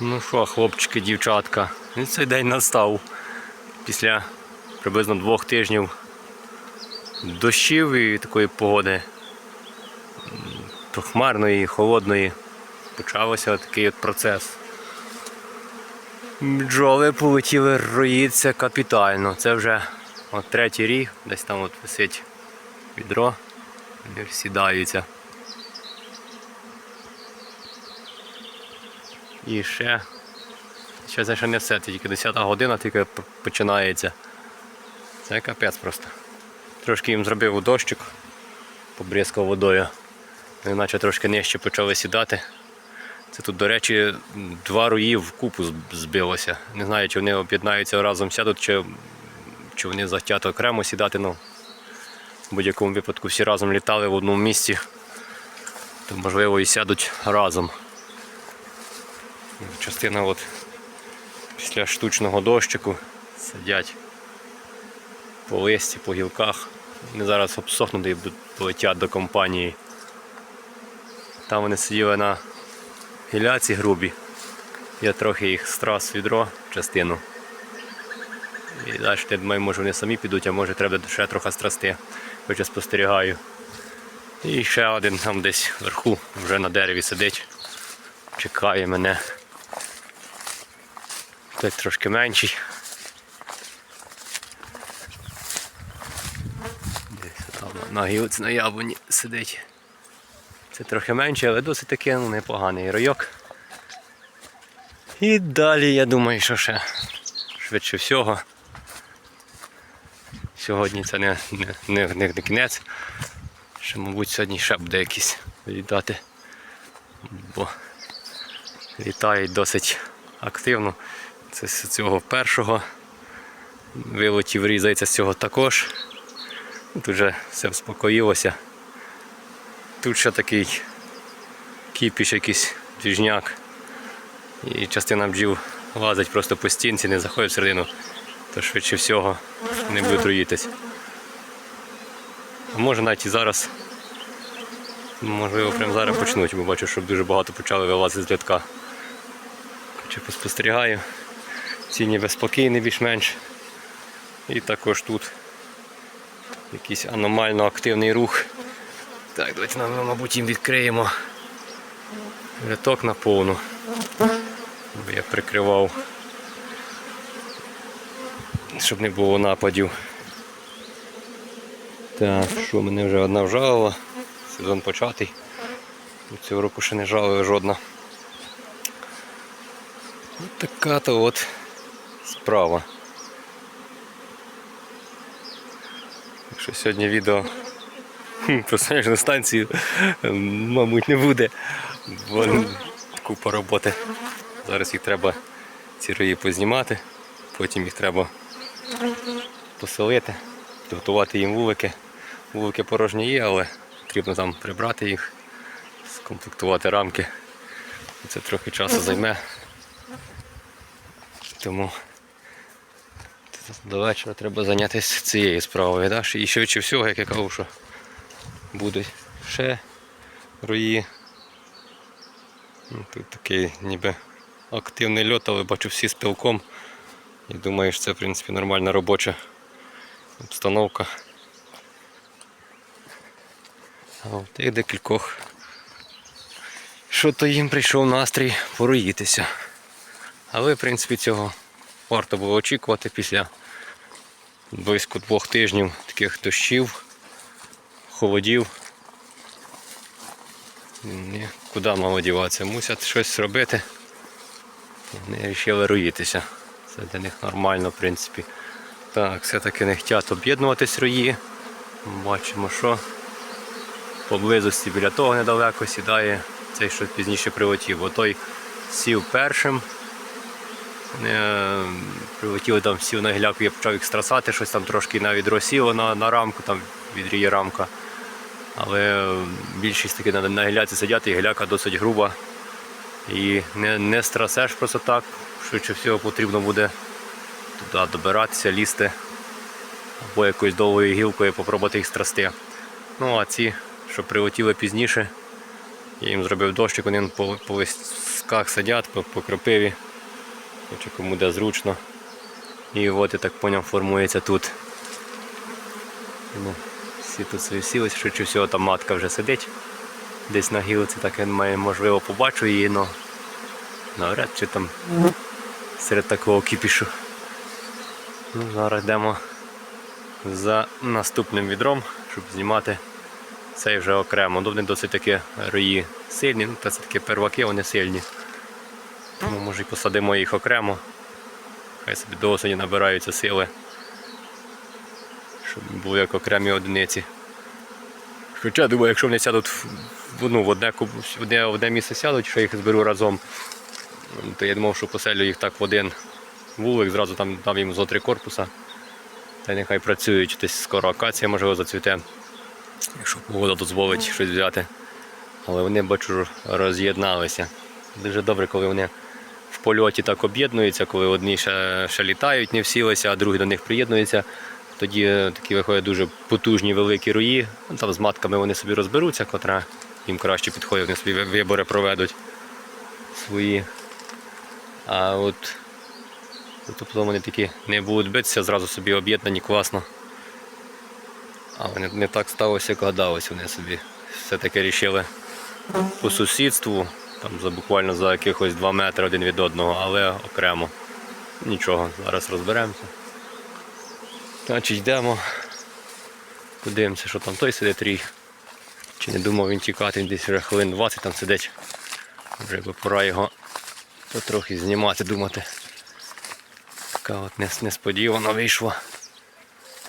Ну що, хлопчики, дівчатка, і цей день настав. Після приблизно двох тижнів дощів і такої погоди хмарної, холодної, почався такий от процес. Бджоли полетіли роїться капітально. Це вже от третій рік, десь там от висить відро, вони сідаються. І ще. Ще це ще не все, тільки 10 година, тільки починається. Це капець просто. Трошки їм зробив дощик, побризкав водою. Вони наче трошки нижче почали сідати. Це тут, до речі, два руї в купу збилося. Не знаю, чи вони об'єднаються разом сядуть, чи, чи вони захотять окремо сідати. Ну, в будь-якому випадку всі разом літали в одному місці, то можливо і сядуть разом. Частина от після штучного дощику сидять по листі, по гілках. Вони зараз обсохнуть і полетять до компанії. Там вони сиділи на гіляці грубі. Я трохи їх страс відро частину. І далі я думаю, може вони самі підуть, а може треба ще трохи страсти. Хоча спостерігаю. І ще один там десь вверху, вже на дереві сидить. Чекає мене. Той трошки менший. Десь там на гілці на яблуні сидить. Це трохи менше, але досить таки ну, непоганий райок. І далі я думаю, що ще швидше всього. Сьогодні це не, не, не, не, не кінець. Ще, мабуть, сьогодні ще буде якісь літати. Бо літають досить активно. Це з цього першого. Вилетів різається з цього також. Тут вже все вспокоїлося. Тут ще такий кіпіш якийсь двіжняк. І частина бджіл лазить просто по стінці, не заходить всередину, то швидше всього не будуть роїтись. А може навіть і зараз, можливо, прямо зараз почнуть, бо бачу, що дуже багато почали вилазити з рядка. Чи поспостерігаю. Ці ніби більш-менш. І також тут якийсь аномально активний рух. Так, давайте нам, мабуть, їм відкриємо ряток на повну. Бо я прикривав, щоб не було нападів. Так, що мене вже одна вжалила. Сезон початий. Цього року ще не жалила жодна. От така то от справа. Якщо сьогодні відео про сонячну станцію, ем, мабуть, не буде. Бо купа роботи. Зараз їх треба ці рої познімати, потім їх треба поселити, підготувати їм вулики. Вулики порожні є, але потрібно там прибрати їх, скомплектувати рамки. Це трохи часу займе. Тому до вечора треба зайнятися цією справою. Да? І швидше всього, як я кажу, що будуть ще рої. Ну, Тут такий ніби активний льот, але бачу всі з пилком. І думаю, що це в принципі нормальна робоча обстановка. А у тих декількох що то їм прийшов настрій пороїтися. Але в принципі цього варто було очікувати після близько двох тижнів таких дощів, холодів. Куди мало діватися? Мусять щось робити. Вони вирішили роїтися. Це для них нормально, в принципі. Так, все-таки не хочуть об'єднуватись рої. Бачимо, що поблизості біля того недалеко сідає цей, що пізніше прилетів. Бо той сів першим. Е, Прилетіли там, сів на гіляку, я почав їх страсати, щось там трошки навіть розсіло на, на рамку, там відріє рамка. Але більшість таки на, на гіляці сидять, і гіляка досить груба. І не, не страсеш просто так. Швидше всього потрібно буде туди добиратися, лізти або якоюсь довгою гілкою попробувати їх страсти. Ну а ці, що прилетіли пізніше, я їм зробив дощик, вони повискакували рядках сидять по, по кропиві, чи кому де зручно. І от я так поняв, формується тут. Ну, всі тут свої сілися, швидше всього там матка вже сидить. Десь на гілці, так я можливо побачу її, але навряд чи там серед такого кіпішу. Ну, зараз йдемо за наступним відром, щоб знімати цей вже окремо. Ну, Вони досить таки рої сильні, ну, це такі перваки, вони сильні. Може і посадимо їх окремо. Хай собі до осені набираються сили. Щоб були як окремі одиниці. Хоча думаю, якщо вони сядуть в, ну, в одне, одне, одне місце сядуть, що я їх зберу разом, то я думав, що поселю їх так в один вулик, зразу там дам їм зо три корпуса. Та нехай працюють, десь скоро акація можливо зацвіте, якщо погода дозволить щось взяти. Але вони, бачу, роз'єдналися. Дуже добре, коли вони польоті так об'єднуються, коли одні ще, ще літають, не всілися, а другі до них приєднуються. Тоді е, такі виходять дуже потужні великі руї. Ну, Там з матками вони собі розберуться, котра їм краще підходить, вони собі вибори проведуть свої. А от тобто вони такі не будуть битися, зразу собі об'єднані класно. Але не, не так сталося, як гадалось. Вони собі все-таки рішили по сусідству, там за буквально за якихось 2 метри один від одного, але окремо. Нічого, зараз розберемося. Значить йдемо. Подивимося, що там той сидить рій. Чи не думав він тікати, він десь вже хвилин 20 там сидить. Вже би пора його потрохи знімати, думати. Така от несподівано вийшла.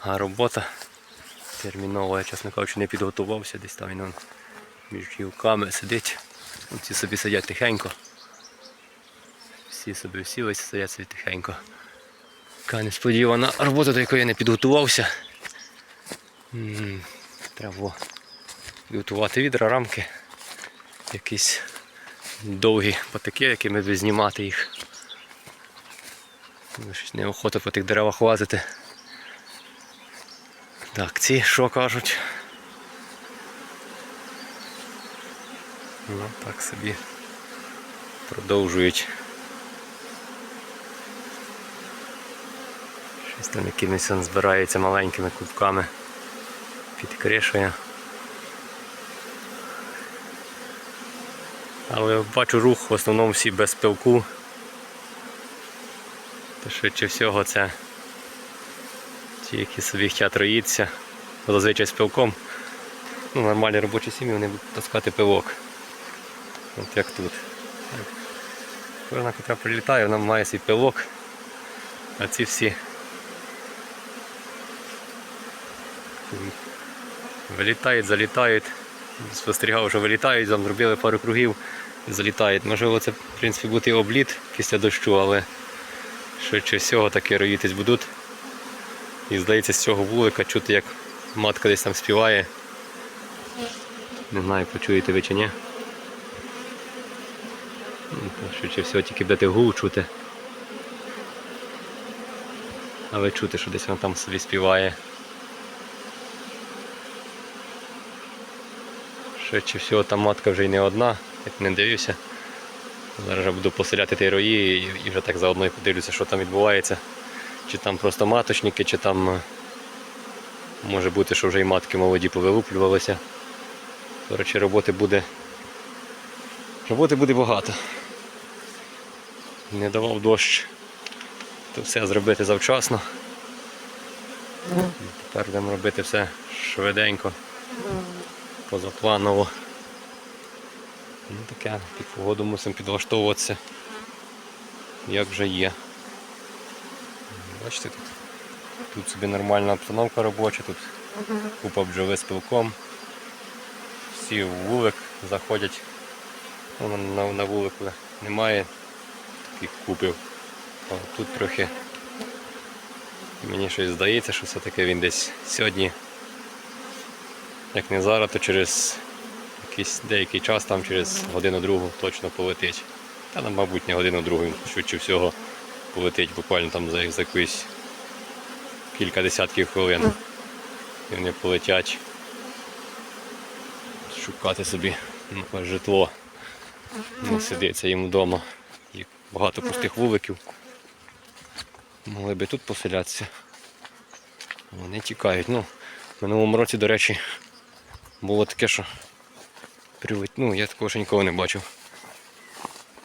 А робота термінова, я чесно кажучи, не підготувався, десь там він між гілками сидить. Ці собі сидять тихенько. Всі собі всілися, сидять собі тихенько. Така несподівана робота, до якої я не підготувався. Треба було підготувати відра, рамки, якісь довгі патики, якими б знімати їх. Неохота по тих деревах лазити. Так, ці що кажуть? Ну, так собі продовжують. Щось там якимось он збирається маленькими кубками під кришею. Але бачу рух в основному всі без пилку. То швидше всього це ті, які собі хочуть роїтися, зазвичай з пилком. Ну, нормальні робочі сім'ї вони будуть таскати пилок. От як тут. Вона, яка прилітає, вона має свій пилок, а ці всі вилітають, залітають. Спостерігав, що вилітають, там зробили пару кругів і залітають. Можливо, це в принципі буде обліт після дощу, але швидше всього таки роїтись будуть. І здається, з цього вулика чути, як матка десь там співає. Не знаю, почуєте ви чи ні. Швидше всього тільки будете гул чути. Але чути, що десь вона там собі співає. Швидше всього там матка вже й не одна, як не дивився. Зараз вже буду поселяти ті рої і, і вже так заодно і подивлюся, що там відбувається. Чи там просто маточники, чи там е, може бути, що вже і матки молоді повилуплювалися. Коротше, роботи буде. Роботи буде багато. Не давав дощ. То все зробити завчасно. Тепер будемо робити все швиденько, позапланово. Ну таке, під погоду мусимо підлаштовуватися. Як вже є. Бачите тут? Тут собі нормальна обстановка робоча, тут купа бджоли з пилком. Всі в вулик заходять. Ну, на, на, на вулику немає таких купів. А тут трохи мені щось здається, що все-таки він десь сьогодні, як не зараз, то через якийсь деякий час, там через годину-другу точно полетить. Та ну, мабуть, не годину-другу, він швидше всього полетить буквально там за, за якусь кілька десятків хвилин. І вони полетять шукати собі ну, житло. Не сидиться їм вдома. Багато пустих вуликів. Могли би тут поселятися. Вони тікають. Ну, в минулому році, до речі, було таке, що прилет... ну, я такого ще ніколи не бачив.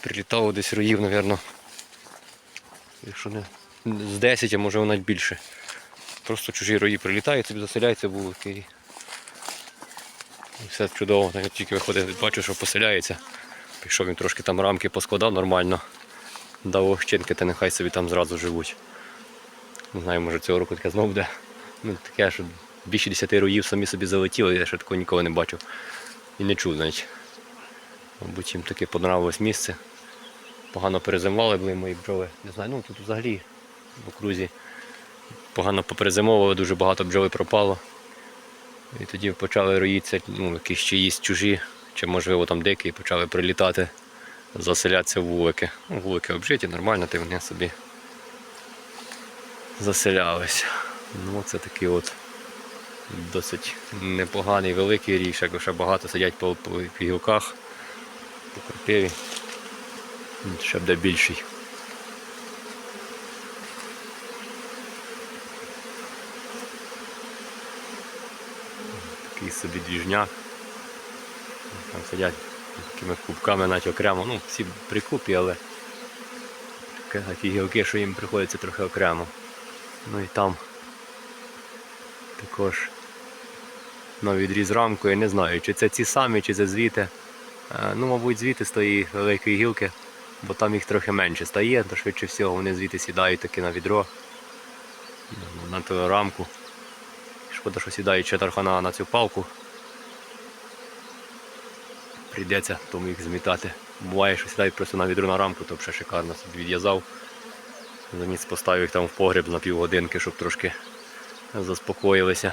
Прилітало десь роїв, мабуть, якщо не з 10, а може навіть більше. Просто чужі рої прилітають, собі заселяються вулики. І... все чудово. Так, Тільки виходить, бачу, що поселяється. Пішов він трошки там рамки поскладав нормально. Дав ощенки, та нехай собі там зразу живуть. Не знаю, може цього року таке знову буде. Ну, таке, що більше 10 роїв самі собі залетіли, я ще такого ніколи не бачив. І не чув, значить. Мабуть, їм таке понравилось місце. Погано перезимували були мої бджоли. Не знаю, ну тут взагалі в окрузі погано поперезимовували, дуже багато бджоли пропало. І тоді почали роїтися, ну, якісь чиїсь чужі, чи можливо там дикі, почали прилітати, заселятися в вулики. Ну, вулики обжиті, нормально, ти вони собі заселялися. Ну, це такий от досить непоганий великий ріж, як ще багато сидять по, по по крапиві. Ще буде більший. Такий собі двіжняк. Там сидять такими кубками навіть окремо. Ну, всі прикупі, але такі гілки, що їм приходиться трохи окремо. Ну і там також на відріз рамку, я не знаю, чи це ці самі, чи це звіти. Е, Ну, мабуть, звіти з тої великої гілки, бо там їх трохи менше стає, то швидше всього вони звідти сідають таки на відро, на ту рамку. Шкода, що сідають ще тархана на цю палку. Прийдеться тому їх змітати. Буває, що сідають просто на відро на рамку, то вже шикарно собі відв'язав. Заніс поставив їх там в погріб на півгодинки, щоб трошки заспокоїлися.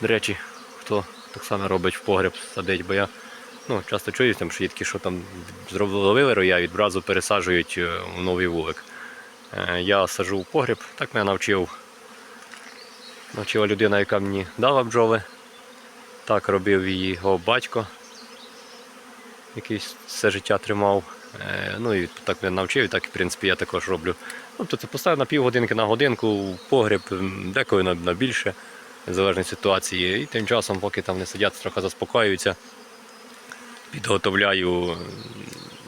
До речі, хто так само робить в погріб, садить, бо я ну, часто чую, там, що є що там зробили роя, відразу пересаджують е, в новий вулик. Е, Я саджу в погріб, так мене навчив. Навчила людина, яка мені дала бджоли. Так робив і його батько, який все життя тримав. Е, Ну і так мене навчив, і так в принципі я також роблю. Тобто це поставив на півгодинки на годинку в погріб, деколи на, на більше, в залежній ситуації. І тим часом, поки там не сидять, трохи заспокоюються, підготовляю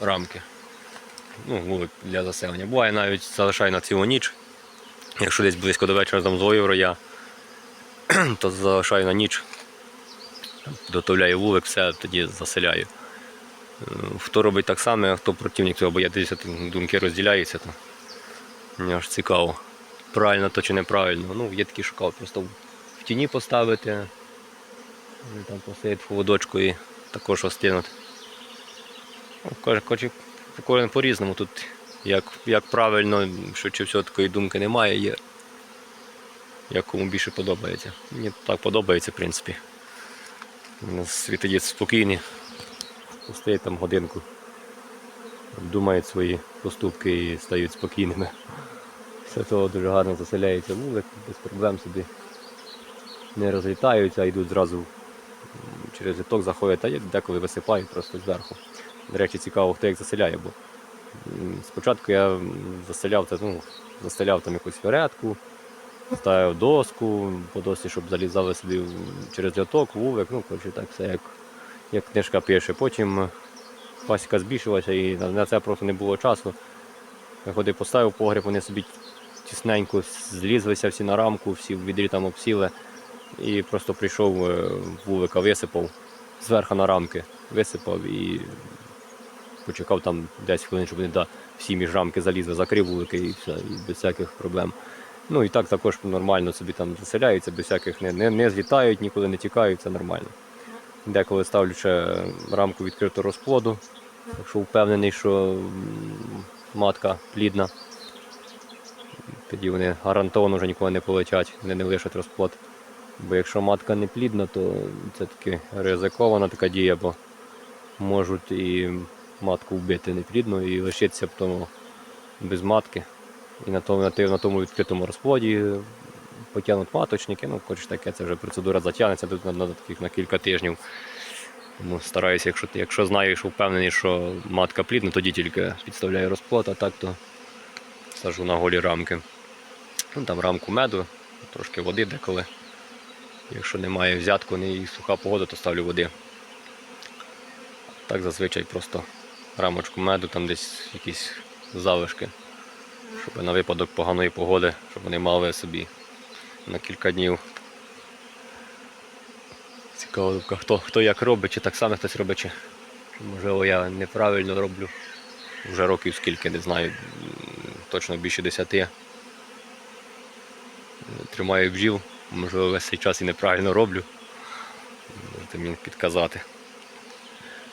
рамки. Ну, для заселення. Буває навіть залишаю на цілу ніч. Якщо десь близько до вечора там зловив роя, то залишаю на ніч. Підготовляю вулик, все, тоді заселяю. Е, Хто робить так само, а хто противник цього, бо я десь думки розділяються, то мені аж цікаво. Правильно то чи неправильно. Ну, є такі шукав, просто в тіні поставити, там посидять в холодочку і також остинуть. Ну, кожен, кожен, по-різному. Тут як, як правильно, що чи все такої думки немає, є. Як кому більше подобається. Мені так подобається, в принципі. У нас спокійні. Стоять там годинку, думають свої поступки і стають спокійними. Все того дуже гарно заселяється вулик, без проблем собі не розлітаються, а йдуть зразу через літок заходять, а деколи висипають просто зверху. До речі, цікаво, хто як заселяє, бо спочатку я заселяв, ну, заселяв там якусь веретку, ставив доску, по досі, щоб залізали собі через льоток, вулик, ну, коротше, так все як, як книжка пише. Потім е, пасіка збільшилася і на, це просто не було часу. Я ходив, поставив погріб, вони собі тісненько злізлися всі на рамку, всі в відрі там обсіли. І просто прийшов е, вулика, висипав зверху на рамки, висипав і почекав там 10 хвилин, щоб вони да, всі між рамки залізли, закрив вулики і все, і без всяких проблем. Ну і так також нормально собі там заселяються, без всяких не, не, не злітають, ніколи не тікають, це нормально. Деколи ставлю ще рамку відкритого розплоду, якщо впевнений, що матка плідна. Тоді вони гарантовано вже ніколи не полетять, вони не лишать розплод. Бо якщо матка не плідна, то це таки ризикована така дія, бо можуть і матку вбити неплідно і лишитися в без матки. І на тому, на тому відкритому розплоді потягнуть маточники. Ну, хоч таке, це вже процедура затягнеться тут на, на, таких на кілька тижнів. Тому стараюся, якщо, якщо знаю, що впевнений, що матка плідна, тоді тільки підставляю розплод, а так то сажу на голі рамки. Ну, там рамку меду, трошки води деколи. Якщо немає взятку і суха погода, то ставлю води. Так зазвичай просто рамочку меду, там десь якісь залишки, щоб на випадок поганої погоди, щоб вони мали собі на кілька днів. Цікаво, думка, хто, хто як робить, чи так само хтось робить, чи можливо я неправильно роблю. Вже років скільки, не знаю, точно більше десяти. Тримаю бджіл, можливо, весь цей час і неправильно роблю. Можете мені підказати.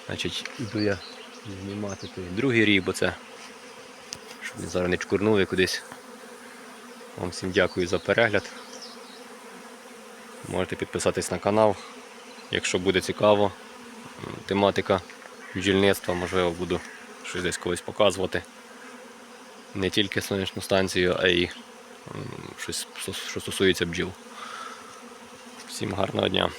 Значить, іду я знімати той другий рік, бо це, щоб зараз не чкурнули кудись. Вам всім дякую за перегляд. Можете підписатись на канал. Якщо буде цікаво, тематика бджільництва, можливо, буду щось десь колись показувати. Не тільки сонячну станцію, а й щось, що стосується бджіл. Всім гарного дня!